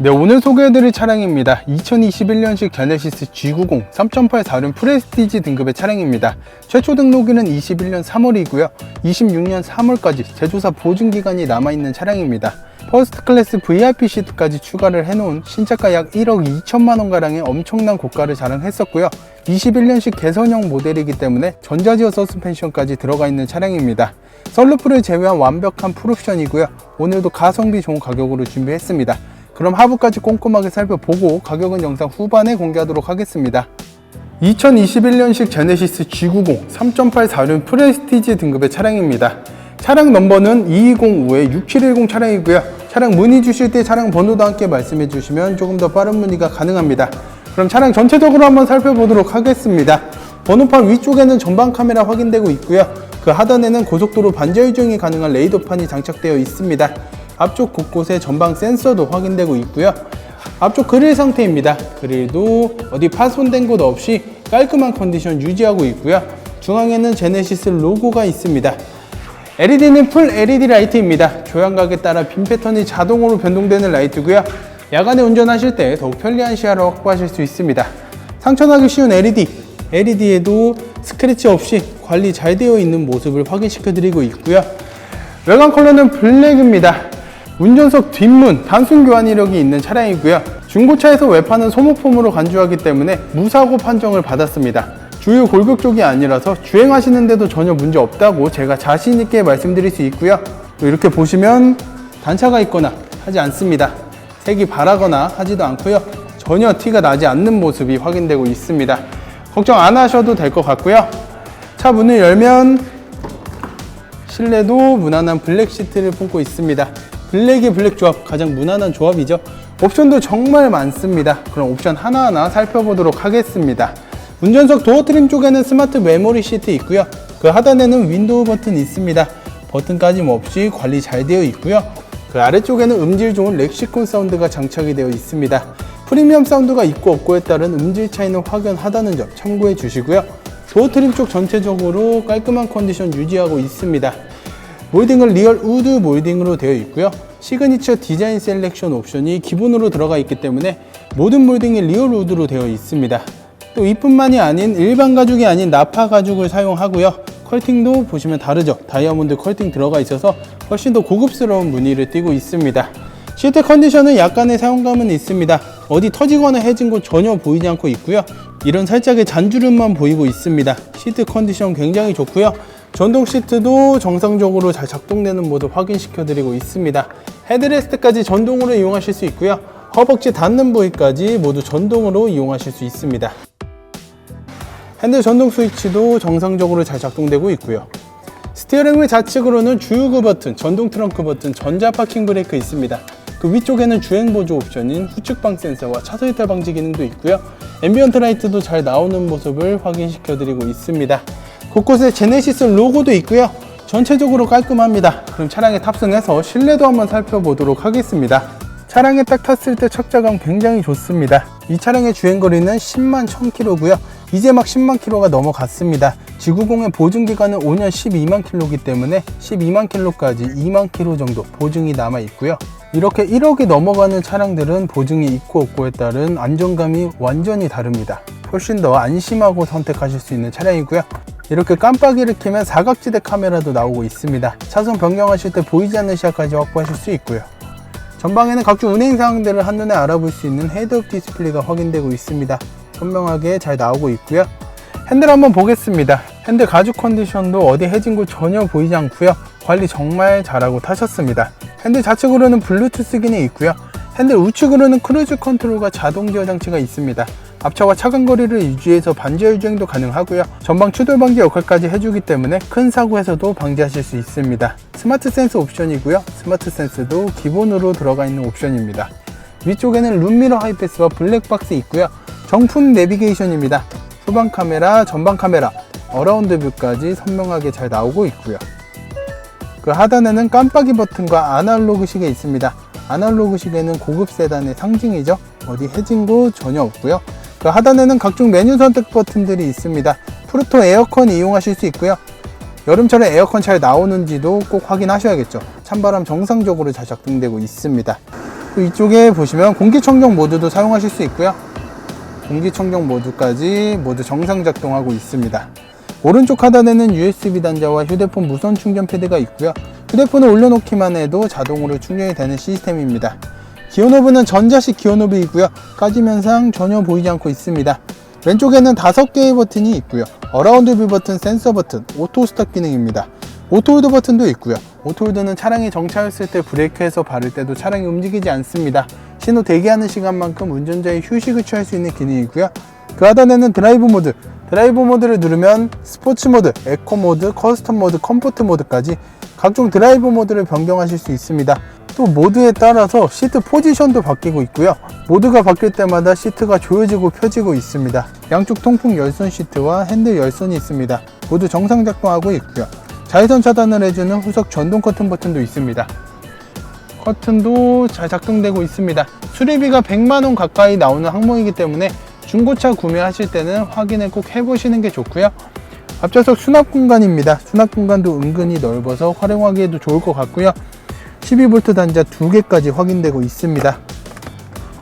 네, 오늘 소개해드릴 차량입니다. 2021년식 제네시스 G90 3.8 4륜 프레스티지 등급의 차량입니다. 최초 등록일은 21년 3월이고요. 26년 3월까지 제조사 보증기간이 남아있는 차량입니다. 퍼스트 클래스 VIP 시트까지 추가를 해놓은 신차가 약 1억 2천만원 가량의 엄청난 고가를 자랑했었고요. 21년식 개선형 모델이기 때문에 전자지어 서스펜션까지 들어가 있는 차량입니다. 썰루프를 제외한 완벽한 풀옵션이고요. 오늘도 가성비 좋은 가격으로 준비했습니다. 그럼 하부까지 꼼꼼하게 살펴보고 가격은 영상 후반에 공개하도록 하겠습니다. 2021년식 제네시스 G90 3.8 4륜 프레스티지 등급의 차량입니다. 차량 넘버는 2205에 6710 차량이고요. 차량 문의 주실 때 차량 번호도 함께 말씀해 주시면 조금 더 빠른 문의가 가능합니다. 그럼 차량 전체적으로 한번 살펴보도록 하겠습니다. 번호판 위쪽에는 전방 카메라 확인되고 있고요. 그 하단에는 고속도로 반절 주행이 가능한 레이더판이 장착되어 있습니다. 앞쪽 곳곳에 전방 센서도 확인되고 있고요. 앞쪽 그릴 상태입니다. 그릴도 어디 파손된 곳 없이 깔끔한 컨디션 유지하고 있고요. 중앙에는 제네시스 로고가 있습니다. LED는 풀 LED 라이트입니다. 조향각에 따라 빔 패턴이 자동으로 변동되는 라이트고요. 야간에 운전하실 때 더욱 편리한 시야를 확보하실 수 있습니다. 상처나기 쉬운 LED, LED에도 스크래치 없이 관리 잘 되어 있는 모습을 확인시켜 드리고 있고요. 외관 컬러는 블랙입니다. 운전석 뒷문 단순 교환 이력이 있는 차량이고요. 중고차에서 외판은 소모품으로 간주하기 때문에 무사고 판정을 받았습니다. 주요 골격 쪽이 아니라서 주행하시는데도 전혀 문제 없다고 제가 자신 있게 말씀드릴 수 있고요. 또 이렇게 보시면 단차가 있거나 하지 않습니다. 색이 바라거나 하지도 않고요. 전혀 티가 나지 않는 모습이 확인되고 있습니다. 걱정 안 하셔도 될 것 같고요. 차 문을 열면 실내도 무난한 블랙 시트를 품고 있습니다. 블랙의 블랙 조합 가장 무난한 조합이죠. 옵션도 정말 많습니다. 그럼 옵션 하나하나 살펴보도록 하겠습니다. 운전석 도어 트림 쪽에는 스마트 메모리 시트 있고요. 그 하단에는 윈도우 버튼 있습니다. 버튼 까짐 없이 관리 잘 되어 있고요. 그 아래쪽에는 음질 좋은 렉시콘 사운드가 장착이 되어 있습니다. 프리미엄 사운드가 있고 없고에 따른 음질 차이는 확연하다는 점 참고해 주시고요. 도어 트림 쪽 전체적으로 깔끔한 컨디션 유지하고 있습니다. 몰딩은 리얼 우드 몰딩으로 되어 있고요. 시그니처 디자인 셀렉션 옵션이 기본으로 들어가 있기 때문에 모든 몰딩이 리얼 우드로 되어 있습니다. 또 이뿐만이 아닌 일반 가죽이 아닌 나파 가죽을 사용하고요. 컬팅도 보시면 다르죠. 다이아몬드 컬팅 들어가 있어서 훨씬 더 고급스러운 무늬를 띠고 있습니다. 시트 컨디션은 약간의 사용감은 있습니다. 어디 터지거나 해진 곳 전혀 보이지 않고 있고요. 이런 살짝의 잔주름만 보이고 있습니다. 시트 컨디션 굉장히 좋고요. 전동 시트도 정상적으로 잘 작동되는 모습 확인시켜 드리고 있습니다. 헤드레스트까지 전동으로 이용하실 수 있고요. 허벅지 닿는 부위까지 모두 전동으로 이용하실 수 있습니다. 핸들 전동 스위치도 정상적으로 잘 작동되고 있고요. 스티어링 휠 좌측으로는 주유구 버튼, 전동 트렁크 버튼, 전자 파킹 브레이크 있습니다. 그 위쪽에는 주행 보조 옵션인 후측방 센서와 차선 이탈 방지 기능도 있고요. 앰비언트 라이트도 잘 나오는 모습을 확인시켜 드리고 있습니다. 곳곳에 제네시스 로고도 있고요. 전체적으로 깔끔합니다. 그럼 차량에 탑승해서 실내도 한번 살펴보도록 하겠습니다. 차량에 딱 탔을 때 착자감 굉장히 좋습니다. 이 차량의 주행거리는 10만 1000km고요. 이제 막 10만 km가 넘어갔습니다. G90의 보증 기간은 5년 12만 km이기 때문에 12만 km까지 2만 km 정도 보증이 남아 있고요. 이렇게 1억이 넘어가는 차량들은 보증이 있고 없고에 따른 안정감이 완전히 다릅니다. 훨씬 더 안심하고 선택하실 수 있는 차량이고요. 이렇게 깜빡이를 켜면 사각지대 카메라도 나오고 있습니다. 차선 변경하실 때 보이지 않는 시야까지 확보하실 수 있고요. 전방에는 각종 운행 사항들을 한눈에 알아볼 수 있는 헤드업 디스플레이가 확인되고 있습니다. 선명하게 잘 나오고 있고요. 핸들 한번 보겠습니다. 핸들 가죽 컨디션도 어디 해진 곳 전혀 보이지 않고요. 관리 정말 잘하고 타셨습니다. 핸들 좌측으로는 블루투스 기능이 있고요. 핸들 우측으로는 크루즈 컨트롤과 자동 제어 장치가 있습니다. 앞차와 차간 거리를 유지해서 반지하 주행도 가능하고요. 전방 추돌 방지 역할까지 해주기 때문에 큰 사고에서도 방지하실 수 있습니다. 스마트 센스 옵션이고요. 스마트 센스도 기본으로 들어가 있는 옵션입니다. 위쪽에는 룸미러 하이패스와 블랙박스 있고요. 정품 내비게이션입니다. 후방 카메라, 전방 카메라, 어라운드 뷰까지 선명하게 잘 나오고 있고요. 그 하단에는 깜빡이 버튼과 아날로그 시계 있습니다. 아날로그 시계는 고급 세단의 상징이죠. 어디 해진 곳 전혀 없고요. 그 하단에는 각종 메뉴 선택 버튼들이 있습니다. 프루토 에어컨 이용하실 수 있고요. 여름철에 에어컨 잘 나오는지도 꼭 확인하셔야겠죠. 찬바람 정상적으로 잘 작동되고 있습니다. 또 이쪽에 보시면 공기청정 모드도 사용하실 수 있고요. 공기청정 모드까지 모두 정상 작동하고 있습니다. 오른쪽 하단에는 USB 단자와 휴대폰 무선 충전 패드가 있고요. 휴대폰을 올려놓기만 해도 자동으로 충전이 되는 시스템입니다. 기어노브는 전자식 기어노브이고요. 까짐 현상 전혀 보이지 않고 있습니다. 왼쪽에는 5개의 버튼이 있고요. 어라운드 뷰 버튼, 센서 버튼, 오토 스탑 기능입니다. 오토홀드 버튼도 있고요. 오토홀드는 차량이 정차했을 때 브레이크해서 바를 때도 차량이 움직이지 않습니다. 신호 대기하는 시간만큼 운전자의 휴식을 취할 수 있는 기능이고요. 그 하단에는 드라이브 모드, 드라이브 모드를 누르면 스포츠 모드, 에코 모드, 커스텀 모드, 컴포트 모드까지 각종 드라이브 모드를 변경하실 수 있습니다. 또 모드에 따라서 시트 포지션도 바뀌고 있고요. 모드가 바뀔 때마다 시트가 조여지고 펴지고 있습니다. 양쪽 통풍 열선 시트와 핸들 열선이 있습니다. 모두 정상 작동하고 있고요. 자외선 차단을 해주는 후석 전동 커튼 버튼도 있습니다. 커튼도 잘 작동되고 있습니다. 수리비가 100만원 가까이 나오는 항목이기 때문에 중고차 구매하실 때는 확인을 꼭 해보시는 게 좋고요. 앞좌석 수납 공간입니다. 수납 공간도 은근히 넓어서 활용하기에도 좋을 것 같고요. 12V 단자 두 개까지 확인되고 있습니다.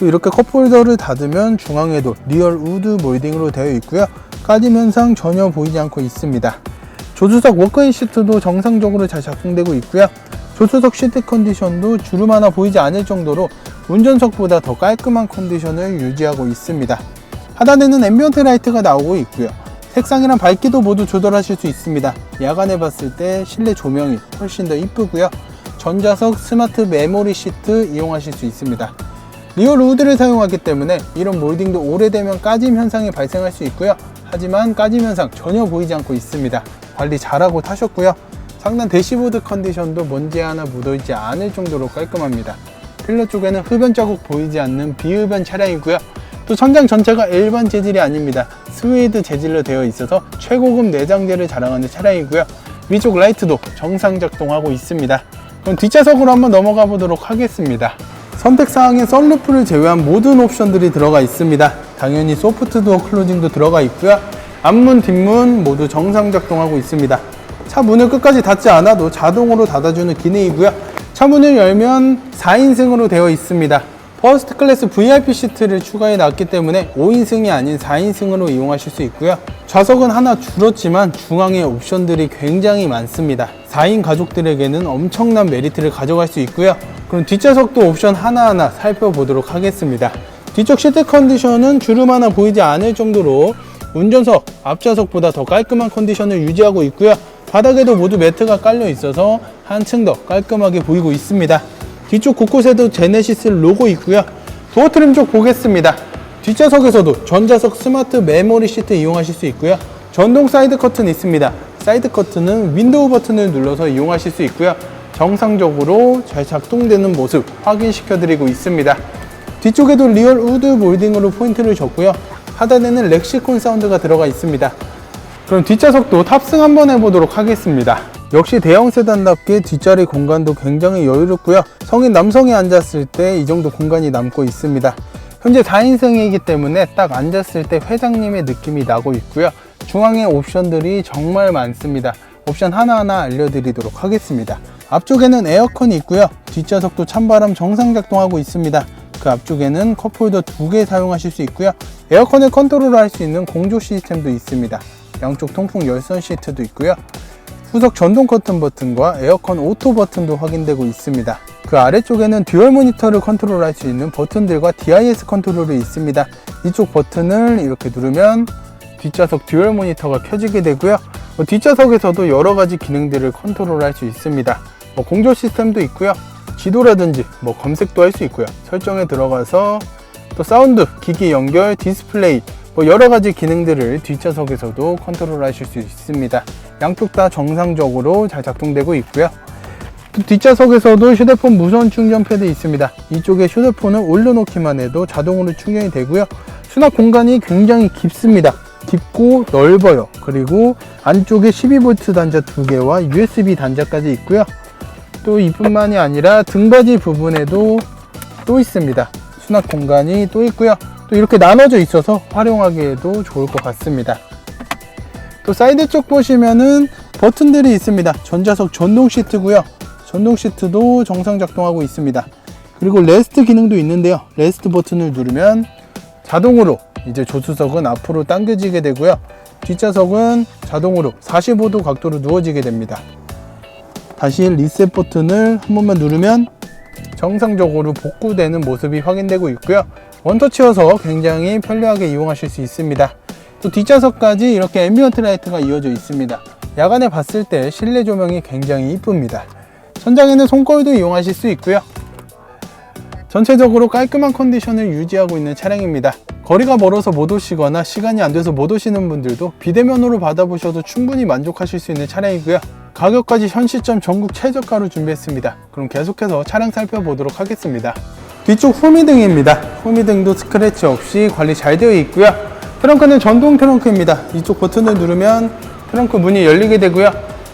또 이렇게 컵홀더를 닫으면 중앙에도 리얼 우드 몰딩으로 되어 있고요. 까짐 현상 전혀 보이지 않고 있습니다. 조수석 워크인 시트도 정상적으로 잘 작동되고 있고요. 조수석 시트 컨디션도 주름 하나 보이지 않을 정도로 운전석보다 더 깔끔한 컨디션을 유지하고 있습니다. 하단에는 앰비언트 라이트가 나오고 있고요. 색상이랑 밝기도 모두 조절하실 수 있습니다. 야간에 봤을 때 실내 조명이 훨씬 더 이쁘고요. 전자석 스마트 메모리 시트 이용하실 수 있습니다. 리얼 우드를 사용하기 때문에 이런 몰딩도 오래되면 까짐 현상이 발생할 수 있고요. 하지만 까짐 현상 전혀 보이지 않고 있습니다. 관리 잘하고 타셨고요. 상단 대시보드 컨디션도 먼지 하나 묻어있지 않을 정도로 깔끔합니다. 필러 쪽에는 흡연 자국 보이지 않는 비흡연 차량이고요. 또 천장 전체가 일반 재질이 아닙니다. 스웨이드 재질로 되어 있어서 최고급 내장재를 자랑하는 차량이고요. 위쪽 라이트도 정상 작동하고 있습니다. 그럼 뒷좌석으로 한번 넘어가 보도록 하겠습니다. 선택사항에 썬루프를 제외한 모든 옵션들이 들어가 있습니다. 당연히 소프트 도어 클로징도 들어가 있고요. 앞문, 뒷문 모두 정상 작동하고 있습니다. 차 문을 끝까지 닫지 않아도 자동으로 닫아주는 기능이고요. 차 문을 열면 4인승으로 되어 있습니다. 퍼스트 클래스 VIP 시트를 추가해 놨기 때문에 5인승이 아닌 4인승으로 이용하실 수 있고요. 좌석은 하나 줄었지만 중앙에 옵션들이 굉장히 많습니다. 4인 가족들에게는 엄청난 메리트를 가져갈 수 있고요. 그럼 뒷좌석도 옵션 하나하나 살펴보도록 하겠습니다. 뒤쪽 시트 컨디션은 주름 하나 보이지 않을 정도로 운전석, 앞좌석보다 더 깔끔한 컨디션을 유지하고 있고요. 바닥에도 모두 매트가 깔려 있어서 한층 더 깔끔하게 보이고 있습니다. 뒤쪽 곳곳에도 제네시스 로고 있고요. 도어 트림 쪽 보겠습니다. 뒷좌석에서도 전자석 스마트 메모리 시트 이용하실 수 있고요. 전동 사이드 커튼 있습니다. 사이드 커튼은 윈도우 버튼을 눌러서 이용하실 수 있고요. 정상적으로 잘 작동되는 모습 확인시켜 드리고 있습니다. 뒤쪽에도 리얼 우드 몰딩으로 포인트를 줬고요. 하단에는 렉시콘 사운드가 들어가 있습니다. 그럼 뒷좌석도 탑승 한번 해보도록 하겠습니다. 역시 대형 세단답게 뒷자리 공간도 굉장히 여유롭고요. 성인 남성이 앉았을 때 이 정도 공간이 남고 있습니다. 현재 4인승이기 때문에 딱 앉았을 때 회장님의 느낌이 나고 있고요. 중앙에 옵션들이 정말 많습니다. 옵션 하나하나 알려드리도록 하겠습니다. 앞쪽에는 에어컨이 있고요. 뒷좌석도 찬바람 정상 작동하고 있습니다. 그 앞쪽에는 컵홀더 두 개 사용하실 수 있고요. 에어컨을 컨트롤 할 수 있는 공조 시스템도 있습니다. 양쪽 통풍 열선 시트도 있고요. 후석 전동 커튼 버튼과 에어컨 오토 버튼도 확인되고 있습니다. 그 아래쪽에는 듀얼 모니터를 컨트롤할 수 있는 버튼들과 DIS 컨트롤이 있습니다. 이쪽 버튼을 이렇게 누르면 뒷좌석 듀얼 모니터가 켜지게 되고요. 뭐 뒷좌석에서도 여러 가지 기능들을 컨트롤할 수 있습니다. 뭐 공조 시스템도 있고요. 지도라든지 뭐 검색도 할 수 있고요. 설정에 들어가서 또 사운드, 기기 연결, 디스플레이 뭐 여러 가지 기능들을 뒷좌석에서도 컨트롤 하실 수 있습니다. 양쪽 다 정상적으로 잘 작동되고 있고요. 또 뒷좌석에서도 휴대폰 무선 충전 패드 있습니다. 이쪽에 휴대폰을 올려놓기만 해도 자동으로 충전이 되고요. 수납 공간이 굉장히 깊습니다. 깊고 넓어요. 그리고 안쪽에 12V 단자 두 개와 USB 단자까지 있고요. 또 이뿐만이 아니라 등받이 부분에도 또 있습니다. 수납 공간이 또 있고요. 또 이렇게 나눠져 있어서 활용하기에도 좋을 것 같습니다. 또 사이드 쪽 보시면은 버튼들이 있습니다. 전자석 전동 시트고요. 전동 시트도 정상 작동하고 있습니다. 그리고 레스트 기능도 있는데요. 레스트 버튼을 누르면 자동으로 이제 조수석은 앞으로 당겨지게 되고요. 뒷좌석은 자동으로 45도 각도로 누워지게 됩니다. 다시 리셋 버튼을 한 번만 누르면 정상적으로 복구되는 모습이 확인되고 있고요. 원터치여서 굉장히 편리하게 이용하실 수 있습니다. 또 뒷좌석까지 이렇게 앰비언트 라이트가 이어져 있습니다. 야간에 봤을 때 실내 조명이 굉장히 이쁩니다. 천장에는 손거울도 이용하실 수 있고요. 전체적으로 깔끔한 컨디션을 유지하고 있는 차량입니다. 거리가 멀어서 못 오시거나 시간이 안 돼서 못 오시는 분들도 비대면으로 받아보셔도 충분히 만족하실 수 있는 차량이고요. 가격까지 현 시점 전국 최저가로 준비했습니다. 그럼 계속해서 차량 살펴보도록 하겠습니다. 뒤쪽 후미등입니다. 후미등도 스크래치 없이 관리 잘 되어 있고요. 트렁크는 전동 트렁크입니다. 이쪽 버튼을 누르면 트렁크 문이 열리게 되고요.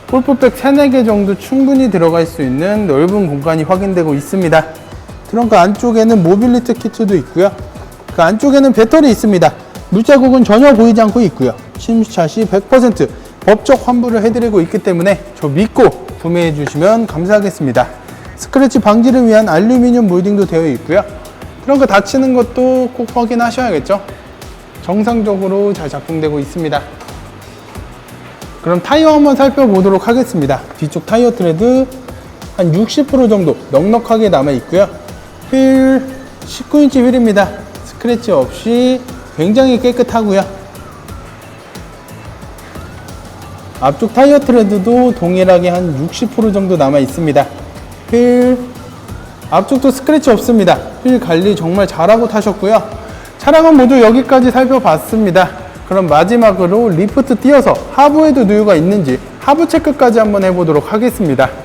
골프백 3, 4개 정도 충분히 들어갈 수 있는 넓은 공간이 확인되고 있습니다. 트렁크 안쪽에는 모빌리티 키트도 있고요. 그 안쪽에는 배터리 있습니다. 물자국은 전혀 보이지 않고 있고요. 심샷이 100% 법적 환불을 해드리고 있기 때문에 저 믿고 구매해 주시면 감사하겠습니다. 스크래치 방지를 위한 알루미늄 몰딩도 되어 있고요. 트렁크 닫히는 것도 꼭 확인하셔야겠죠. 정상적으로 잘 작동되고 있습니다. 그럼 타이어 한번 살펴보도록 하겠습니다. 뒤쪽 타이어 트레드 한 60% 정도 넉넉하게 남아 있고요. 휠 19인치 휠입니다. 스크래치 없이 굉장히 깨끗하고요. 앞쪽 타이어 트레드도 동일하게 한 60% 정도 남아 있습니다. 휠 앞쪽도 스크래치 없습니다. 휠 관리 정말 잘하고 타셨고요. 차량은 모두 여기까지 살펴봤습니다. 그럼 마지막으로 리프트 띄어서 하부에도 누유가 있는지 하부 체크까지 한번 해보도록 하겠습니다.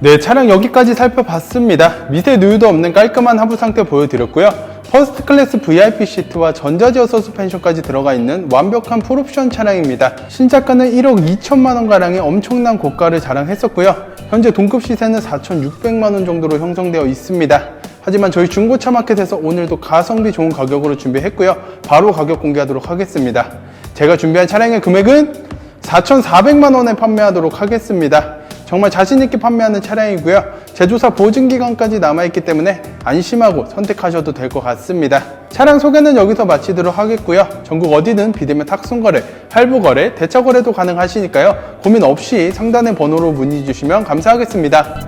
네, 차량 여기까지 살펴봤습니다. 밑에 누유도 없는 깔끔한 하부 상태 보여드렸고요. 퍼스트 클래스 VIP 시트와 전자제어 서스펜션까지 들어가 있는 완벽한 풀옵션 차량입니다. 신차가는 1억 2천만 원가량의 엄청난 고가를 자랑했었고요. 현재 동급 시세는 4,600만 원 정도로 형성되어 있습니다. 하지만 저희 중고차 마켓에서 오늘도 가성비 좋은 가격으로 준비했고요. 바로 가격 공개하도록 하겠습니다. 제가 준비한 차량의 금액은 4,400만 원에 판매하도록 하겠습니다. 정말 자신있게 판매하는 차량이고요. 제조사 보증기간까지 남아있기 때문에 안심하고 선택하셔도 될 것 같습니다. 차량 소개는 여기서 마치도록 하겠고요. 전국 어디든 비대면 탁송거래, 할부거래, 대차거래도 가능하시니까요. 고민 없이 상단의 번호로 문의 주시면 감사하겠습니다.